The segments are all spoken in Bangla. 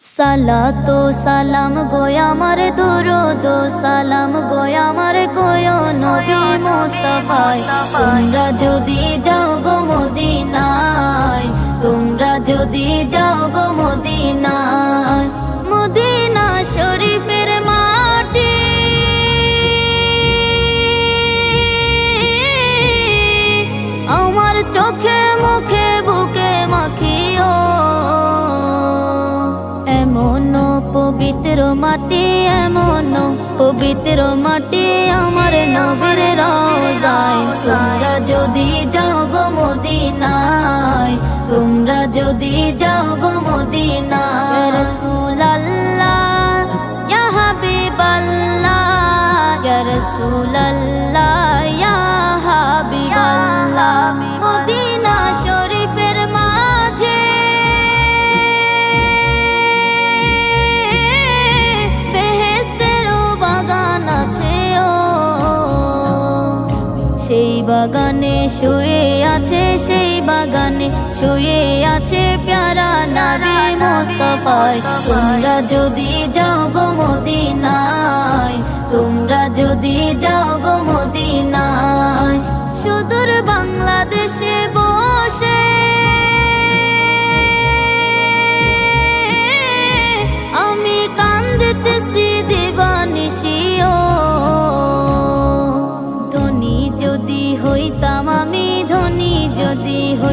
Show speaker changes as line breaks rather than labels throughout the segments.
সালাতো সালাম গোয়া আমার দুরুদ, সালাম গোয়া আমার কোয় নবী মুস্তাফায়। তোমরা যদি যাও গো মদিনায়, তোমরা যদি যাও গো মদিনায়। মদিনা শরীফের মাটি আমার চোখে মুখে পবিত্র মাটি এমন পবিত্র মাটি আমার নবীর রোজায়। তোমরা যদি যাও গো মদিনায়, তোমরা যদি যাও গো মদিনায়। রাসূলুল্লাহ, ইয়া হাবিবাল্লাহ, ইয়া রাসূলুল্লাহ। বাগানে শুয়ে আছে সেই বাগানে, শুয়ে আছে প্যারা নাবি মোস্তফায়। তোমরা যদি যাও গো মদিনায়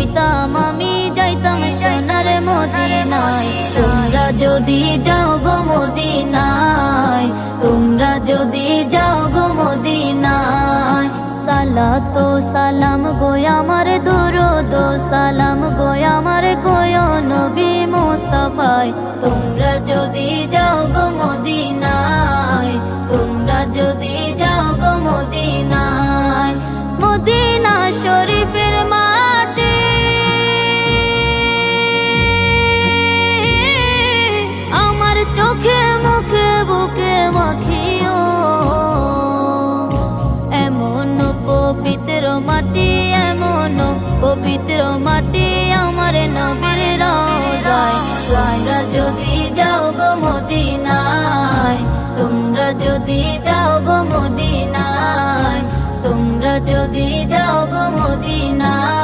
হইতাম, আমি যাইতাম সোনার মদিনায়। তোমরা যদি যাও গো মদিনায়, তোমরা যদি যাও গো মদিনায়। সালাতো সালাম গো আমার দুরুদ, সালাম গো আমার কোয় নবী মুস্তাফায়। তোমরা যদি দাও গো মদিনায় তোমরা যদি দাও গো মদিনায়।